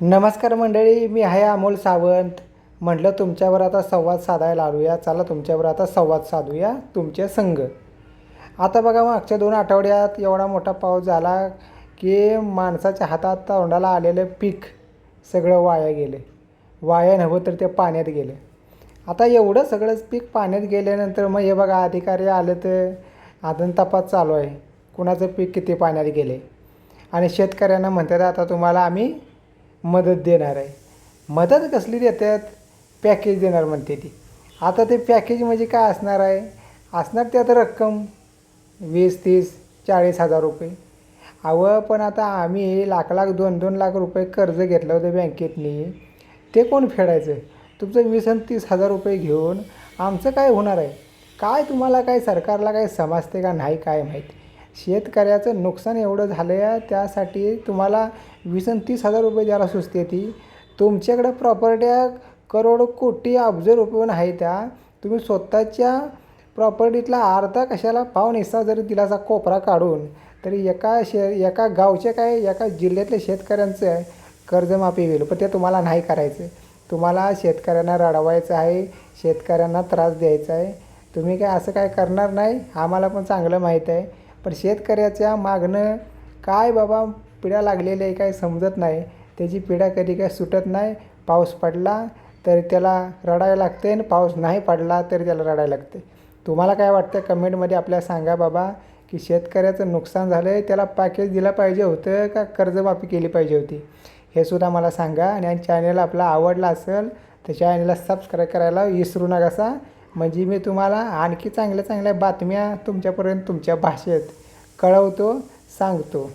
नमस्कार मंडळी मी आहे अमोल सावंत. म्हटलं तुमच्यावर आता संवाद साधायला आलूया चला तुमच्यावर आता संवाद साधूया तुमच्या संघ. आता बघा मागच्या दोन आठवड्यात एवढा मोठा पाऊस झाला की माणसाच्या हातात तोंडाला आलेलं पीक सगळं वाया गेले. वाया नव्हं तर ते पाण्यात गेले. आता एवढं सगळंच पीक पाण्यात गेल्यानंतर मग हे बघा अधिकारी आले तर आदन तपास चालू आहे. कुणाचं पीक किती पाण्यात गेले? आणि शेतकऱ्यांना म्हणतात आता तुम्हाला आम्ही मदत देणार आहे. मदत कसली देतात? पॅकेज देणार म्हणते ती. आता ते पॅकेज म्हणजे काय असणार आहे? असणार त्यात रक्कम. वीस तीस चाळीस हजार रुपये. अवं पण आता आम्ही लाख लाख दोन दोन लाख रुपये कर्ज घेतलं होतं बँकेतनी. ते कोण फेडायचं? तुमचं वीस आणि तीस हजार रुपये घेऊन आमचं काय होणार आहे? काय तुम्हाला काय सरकारला काय समजते का नाही काय माहिती? शेतकऱ्याचं नुकसान एवढं झालं आहे त्यासाठी तुम्हाला वीस आणि तीस हजार रुपये द्यायला सुचते ती. तुमच्याकडं प्रॉपर्ट्या करोड कोटी अब्ज रुपये आहे त्या तुम्ही स्वतःच्या प्रॉपर्टीतला अर्धा कशाला पाऊन हिस्सा जरी दिलासा कोपरा काढून तरी एका शे एका गावच्या काय एका जिल्ह्यातल्या शेतकऱ्यांचं कर्जमाफी होईल पण ते तुम्हाला नाही करायचं. तुम्हाला शेतकऱ्यांना रडवायचं आहे शेतकऱ्यांना त्रास द्यायचा आहे. तुम्ही काय असं काय करणार नाही आम्हाला पण चांगलं माहीत आहे. पण शेतकऱ्याच्या मागणं काय बाबा पिढ्या लागलेल्या आहे काय समजत नाही. त्याची पिढा कधी काय सुटत नाही. पाऊस पडला तर त्याला रडायला लागते आणि पाऊस नाही पडला तरी त्याला रडायला लागते तुम्हाला काय वाटतं कमेंटमध्ये आपल्याला सांगा बाबा की शेतकऱ्याचं नुकसान झालं आहे त्याला पॅकेज दिलं पाहिजे होतं का कर्जमाफी केली पाहिजे होती? हे सुद्धा मला सांगा आणि चॅनल आपला आवडला असेल तर चॅनलला सबस्क्राईब करायला विसरू नका म्हणजे मी तुम्हाला आणखी चांगल्या चांगल्या बातम्या तुमच्यापर्यंत तुमच्या भाषेत कळवतो सांगतो.